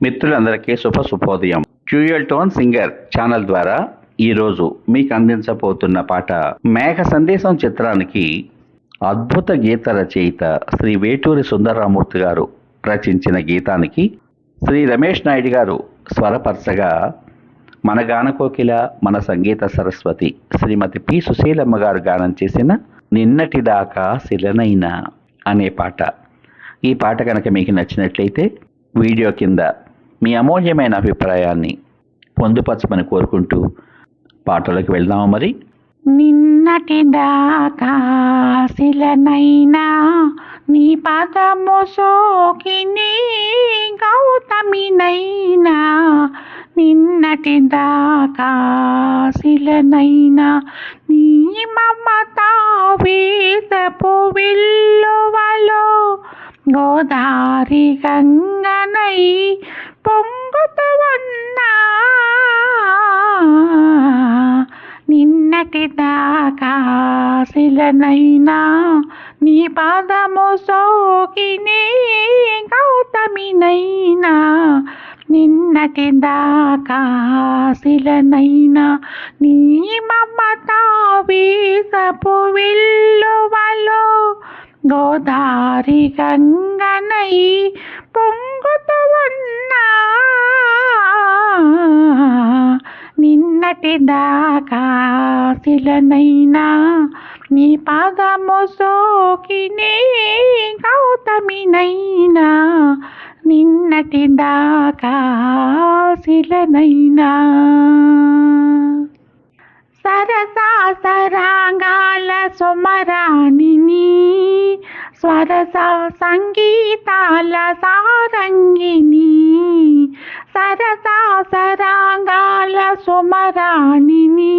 మిత్రులందరికీ శుభ శుభోదయం డ్యూయల్ టోన్ సింగర్ ఛానల్ ద్వారా ఈరోజు మీకు అందించబోతున్న పాట మేఘ సందేశం చిత్రానికి అద్భుత గీత రచయిత శ్రీ వేటూరి సుందరరామూర్తి గారు రచించిన గీతానికి శ్రీ రమేష్ నాయుడు గారు స్వరపరచగా మన గానకోకిల మన సంగీత సరస్వతి శ్రీమతి పి సుశీలమ్మ గారు గానం చేసిన నిన్నటి దాకా శిలనైనా అనే పాట. ఈ పాట కనుక మీకు నచ్చినట్లయితే వీడియో కింద మీ అమూల్యమైన అభిప్రాయాన్ని పొందుపరచమని కోరుకుంటూ పాటలోకి వెళ్దాము మరి? నిన్నటి దాకా శిలనైనా నీ పదము సోకిని గౌతమినైనా. నిన్నటి దాకా శిలనైనా నీ మమత వీసపు విల్లువలో గోదారి గంగనై పొంగుతూ ఉన్నా నిన్నటి దాకా శిలనైనా నీ పాదము సోకిని గౌతమినైనా. నిన్నటి దాకా శిలనైనా నీ మమత వీసపు విల్లువలో గోదారి గంగనై పొం ఉన్నా నిన్నటి దాకా శిలనైనా నీ పాదము సోకినే గౌతమినైనా. నిన్నటి దాకా శిలనైనా. సరసా సరాంగాల సుమరాణిని స్వరస సంగీతాల సారంగిని సరసా సరాంగాల సుమరాణిని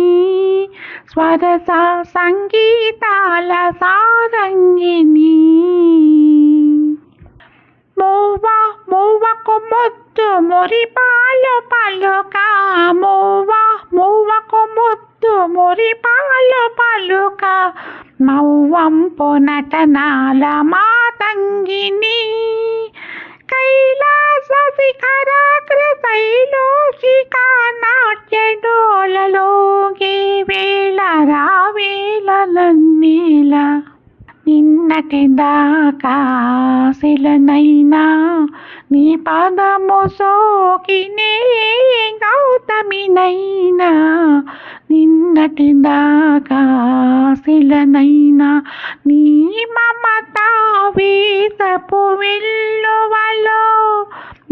స్వరస సంగీతాల సారంగిని మూవ మూవకు ముద్దు మురి పాలు పలుక నటనాల మాతంగిని కైలాస శిఖరాగ్ర శైలోషిక నాట్య డోలలోకి వేళ రావేళలన్నీల నిన్నటి దాకా శిలనైనా నీ పదము సోకినే గౌతమినైనా నిన్నటి దాకా శిలనైనా నీ మమత వీసపు విల్లువలో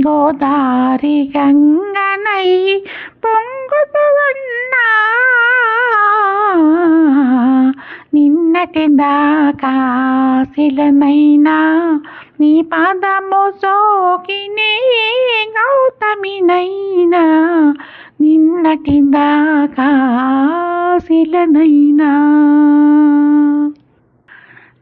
గోదారి గంగనై పొంగుతూ ఉన్నా నిన్నటి దాకా శిలనైనా నీ పాదము సోకిని గౌతమినైనా నిన్నటి దాకా శిలనైనా.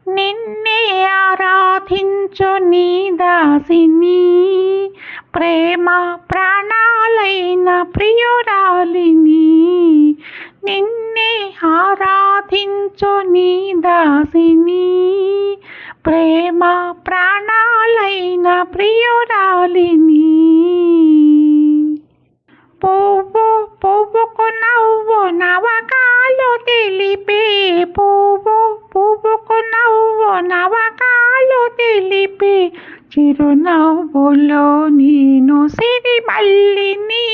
నిన్నే ఆరాధించు నీ దాసిని ప్రేమ ప్రాణాలైన ప్రియురాలిని. నిన్నే ఆరాధించు నీ దాసిని ప్రేమ ప్రాణాలైన ప్రియురాలిని. పువ్వు పువ్వుకు నవ్వు నవకాలు తెలిపే. పువ్వు పువ్వుకు నవ్వు నవకాలు తెలిపే. చిరునవ్వులో నేను సిరి మల్లిని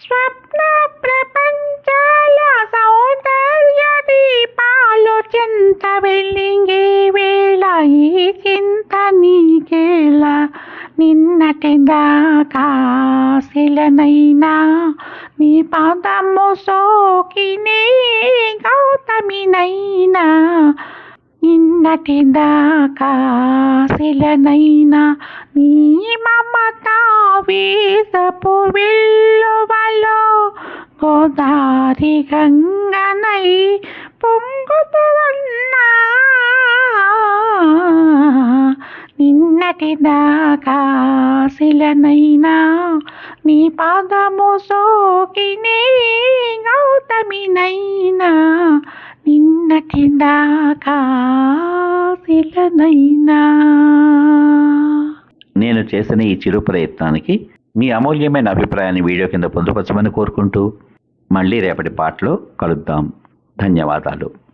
స్వప్న ప్రపంచాల సౌందర్య దీపాలు చింత వెలింగే నిన్నటి దాకా శిలనైనా నీ పాదము సోకిని గౌతమినైనా. నిన్నటి దాకా శిలనైనా నీ మమత వీసపు విల్లువలో గోదారి గంగనై పొంగుతూ ఉన్నా. దాకా శిలనైనా నీ పాదము సోకినే గౌతమినైనా నిన్నటి దాకా శిలనైనా. నేను చేసిన ఈ చిరు ప్రయత్నానికి మీ అమూల్యమైన అభిప్రాయాన్ని వీడియో కింద పొందుపరచమని కోరుకుంటూ మళ్ళీ రేపటి పాటలో కలుద్దాం. ధన్యవాదాలు.